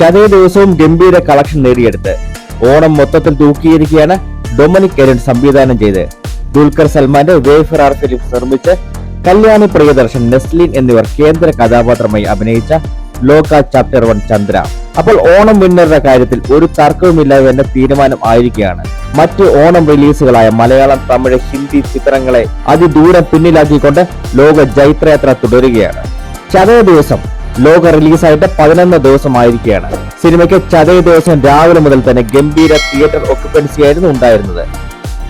ചതയ ദിവസവും ഗംഭീര കളക്ഷൻ നേടിയെടുത്ത്. ഓണം മൊത്തത്തിൽ തൂക്കിയിരിക്കുകയാണ് ഡൊമിനിക് എരൻ സംവിധാനം ചെയ്ത്. ദുൽഖർ സൽമാന്റെ വേഫറാർ ഫിലിംസ് നിർമ്മിച്ച് കല്യാണി പ്രിയദർശൻ നെസ്ലിൻ എന്നിവർ കേന്ദ്ര കഥാപാത്രമായി അഭിനയിച്ച ലോക ചാപ്റ്റർ വൺ ചന്ദ്ര. അപ്പോൾ ഓണം വിന്നറുടെ കാര്യത്തിൽ ഒരു തർക്കവുമില്ലാതെ തന്നെ തീരുമാനം ആയിരിക്കുകയാണ്. മറ്റ് ഓണം റിലീസുകളായ മലയാളം തമിഴ് ഹിന്ദി ചിത്രങ്ങളെ അതിദൂരം പിന്നിലാക്കിക്കൊണ്ട് ലോക ജൈത്രയാത്ര തുടരുകയാണ്. ചതയ ദിവസം ലോക റിലീസായിട്ട് പതിനൊന്ന് ദിവസമായിരിക്കുകയാണ്. സിനിമയ്ക്ക് ചതയ ദിവസം രാവിലെ മുതൽ തന്നെ ഗംഭീര തിയേറ്റർ ഒക്യുപ്പൻസി ആയിരുന്നു ഉണ്ടായിരുന്നത്.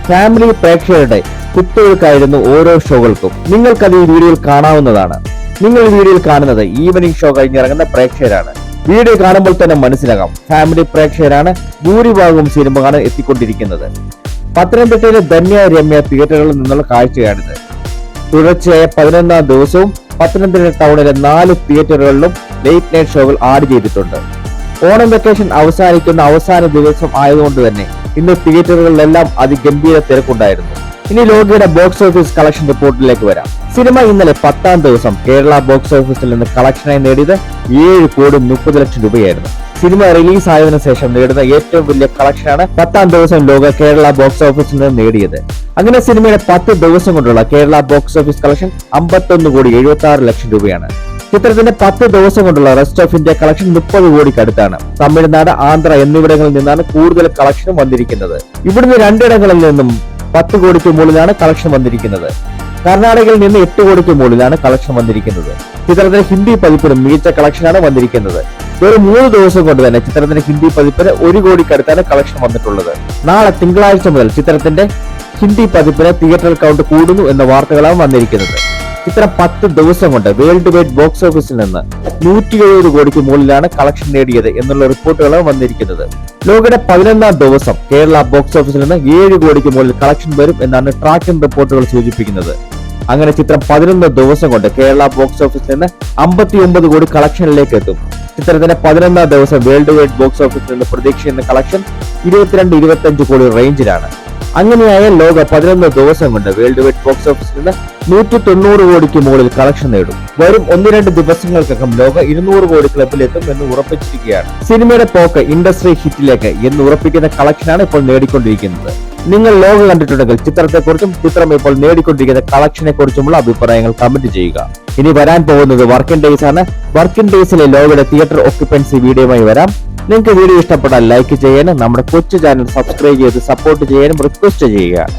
ഫാമിലി പ്രേക്ഷകരുടെ കുട്ടികൾക്കായിരുന്നു ഓരോ ഷോകൾക്കും. നിങ്ങൾക്കത് ഈ വീഡിയോയിൽ കാണാവുന്നതാണ്. നിങ്ങൾ ഈ വീഡിയോയിൽ കാണുന്നത് ഈവനിങ് ഷോ കഴിഞ്ഞിറങ്ങുന്ന പ്രേക്ഷകരാണ്. വീഡിയോ കാണുമ്പോൾ തന്നെ മനസ്സിലാകാം. ഫാമിലി പ്രേക്ഷകരാണ് ഭൂരിഭാഗവും സിനിമ കാണാൻ എത്തിക്കൊണ്ടിരിക്കുന്നത്. പത്തനംതിട്ടയിലെ ധന്യ രമ്യ തിയേറ്ററുകളിൽ നിന്നുള്ള കാഴ്ചയാണിത്. തുടർച്ചയായ പതിനൊന്നാം ദിവസവും പത്തനംതിട്ട ടൗണിലെ നാല് തിയേറ്ററുകളിലും ലേറ്റ് നൈറ്റ് ഷോകൾ ആഡ് ചെയ്തിട്ടുണ്ട്. ഓണം വെക്കേഷൻ അവസാനിക്കുന്ന അവസാന ദിവസം ആയതുകൊണ്ട് തന്നെ ഇന്ന് തിയേറ്ററുകളിലെല്ലാം അതിഗംഭീര തിരക്കുണ്ടായിരുന്നു. ഇനി ലോകയുടെ ബോക്സ് ഓഫീസ് കളക്ഷൻ റിപ്പോർട്ടിലേക്ക് വരാം. സിനിമ ഇന്നലെ പത്താം ദിവസം കേരള ബോക്സ് ഓഫീസിൽ നിന്ന് കളക്ഷനായി നേടിയത് ഏഴ് കോടി മുപ്പത് ലക്ഷം രൂപയായിരുന്നു. സിനിമ റിലീസ് ആയതിനു ശേഷം നേടുന്ന ഏറ്റവും വലിയ കളക്ഷനാണ് പത്താം ദിവസം ലോക കേരള ബോക്സ് ഓഫീസിൽ നിന്ന് നേടിയത്. അങ്ങനെ സിനിമയുടെ പത്ത് ദിവസം കൊണ്ടുള്ള കേരള ബോക്സ് ഓഫീസ് കളക്ഷൻ അമ്പത്തൊന്ന് കോടി എഴുപത്തി ആറ് ലക്ഷം രൂപയാണ്. ചിത്രത്തിന്റെ പത്ത് ദിവസം കൊണ്ടുള്ള റെസ്റ്റ് ഓഫ് ഇന്ത്യ കളക്ഷൻ മുപ്പത് കോടിക്ക് അടുത്താണ്. തമിഴ്നാട് ആന്ധ്ര എന്നിവിടങ്ങളിൽ നിന്നാണ് കൂടുതൽ കളക്ഷൻ വന്നിരിക്കുന്നത്. ഇവിടുന്ന് രണ്ടിടങ്ങളിൽ നിന്നും പത്ത് കോടിക്ക് മുകളിലാണ് കളക്ഷൻ വന്നിരിക്കുന്നത്. കർണാടകയിൽ നിന്ന് എട്ട് കോടിക്ക് മുകളിലാണ് കളക്ഷൻ വന്നിരിക്കുന്നത്. ചിത്രത്തിന്റെ ഹിന്ദി പതിപ്പിനും മികച്ച കളക്ഷനാണ് വന്നിരിക്കുന്നത്. വെറും മൂന്ന് ദിവസം കൊണ്ട് തന്നെ ചിത്രത്തിന്റെ ഹിന്ദി പതിപ്പിന് ഒരു കോടിക്കടുത്താണ് കളക്ഷൻ വന്നിട്ടുള്ളത്. നാളെ തിങ്കളാഴ്ച മുതൽ ചിത്രത്തിന്റെ ഹിന്ദി പതിപ്പിന് തിയേറ്റർ കൗണ്ട് കൂടുന്നു എന്ന വാർത്തകളാണ് വന്നിരിക്കുന്നത്. ചിത്രം പത്ത് ദിവസം കൊണ്ട് വേൾഡ് വൈഡ് ബോക്സ് ഓഫീസിൽ നിന്ന് നൂറ്റി എഴുപത് കോടിക്ക് മുകളിലാണ് കളക്ഷൻ നേടിയത് എന്നുള്ള റിപ്പോർട്ടുകളാണ് വന്നിരിക്കുന്നത്. ലോകയുടെ പതിനൊന്നാം ദിവസം കേരള ബോക്സ് ഓഫീസിൽ നിന്ന് ഏഴ് കോടിക്ക് മുകളിൽ കളക്ഷൻ വരും എന്നാണ് ട്രാക്കിംഗ് റിപ്പോർട്ടുകൾ സൂചിപ്പിക്കുന്നത്. അങ്ങനെ ചിത്രം പതിനൊന്ന് ദിവസം കൊണ്ട് കേരള ബോക്സ് ഓഫീസിൽ നിന്ന് അമ്പത്തി ഒമ്പത് കോടി കളക്ഷനിലേക്ക് എത്തും. ചിത്രത്തിന്റെ പതിനൊന്നാം ദിവസം വേൾഡ് വൈഡ് ബോക്സ് ഓഫീസിൽ നിന്ന് പ്രതീക്ഷിക്കുന്ന കളക്ഷൻ ഇരുപത്തിരണ്ട് ഇരുപത്തി കോടി റേഞ്ചിലാണ് അങ്ങനെയായ ലോക പതിനൊന്ന് ദിവസം കൊണ്ട് വേൾഡ് വൈഡ് ബോക്സ് ഓഫീസിൽ നിന്ന് നൂറ്റി തൊണ്ണൂറ് കോടിക്ക് മുകളിൽ കളക്ഷൻ നേടും. വരും ഒന്ന് രണ്ട് ദിവസങ്ങൾക്കകം ലോക ഇരുന്നൂറ് കോടി ക്ലബിലെത്തും എന്ന് ഉറപ്പിച്ചിരിക്കുകയാണ്. സിനിമയുടെ പോക്ക് ഇൻഡസ്ട്രി ഹിറ്റിലേക്ക് എന്ന് ഉറപ്പിക്കുന്ന കളക്ഷനാണ് ഇപ്പോൾ നേടിക്കൊണ്ടിരിക്കുന്നത്. നിങ്ങൾ ലോക കണ്ടിട്ടുണ്ടെങ്കിൽ ചിത്രത്തെക്കുറിച്ചും ചിത്രം ഇപ്പോൾ നേടിക്കൊണ്ടിരിക്കുന്ന കളക്ഷനെ കുറിച്ചുമുള്ള അഭിപ്രായങ്ങൾ കമന്റ് ചെയ്യുക. ഇനി വരാൻ പോകുന്നത് വർക്കിംഗ് ഡേയ്സ് ആണ്. വർക്കിംഗ് ഡേയ്സിലെ ലോകയുടെ തിയേറ്റർ ഓക്യുപ്പൻസി വീഡിയോയുമായി വരാം. നിങ്ങൾക്ക് വീഡിയോ ഇഷ്ടപ്പെട്ടാൽ ലൈക്ക് ചെയ്യാനും നമ്മുടെ കൊച്ചു ചാനൽ സബ്സ്ക്രൈബ് ചെയ്ത് സപ്പോർട്ട് ചെയ്യാനും റിക്വസ്റ്റ് ചെയ്യുകയാണ്